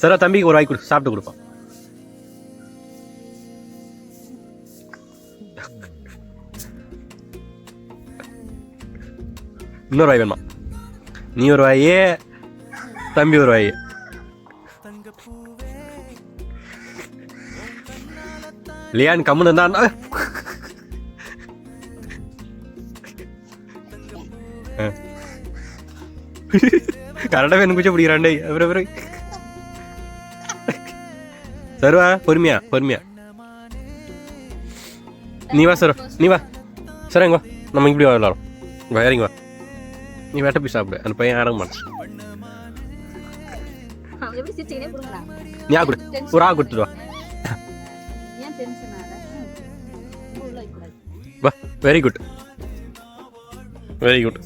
சரா தம்பிக்கு ஒரு வாய் கொடு. சாப்பிட்டு கொடுப்பான் இன்னொரு வாய் வேணுமா? நீ ஒரு வாயே தம்பி ஒரு வாய். லியான் கம்முன்னு தான் கரெக்டாக வேணும் குச்ச பிடிக்கிறாண்டே அப்புறம் அப்புறம் சருவா பொறுமையா பொறுமையா நீ வா சரு நீ வா சரி இங்க வா நம்ம இப்படி வா விளாடும் வா இறங்கி வா நீ வேட்ட போய் சாப்பிடு அந்த பையன் இறங்க மாட்டான் அவங்க எப்படி சிரிச்சுக்கிட்டே கொடுங்களா நீ ஆ கொடு ஒரு ஆ கொடுத்துட்டு வா ஏன் டென்ஷன் ஆக உள்ள வைக்கக்கூடாது வா வெரி குட் வெரி குட்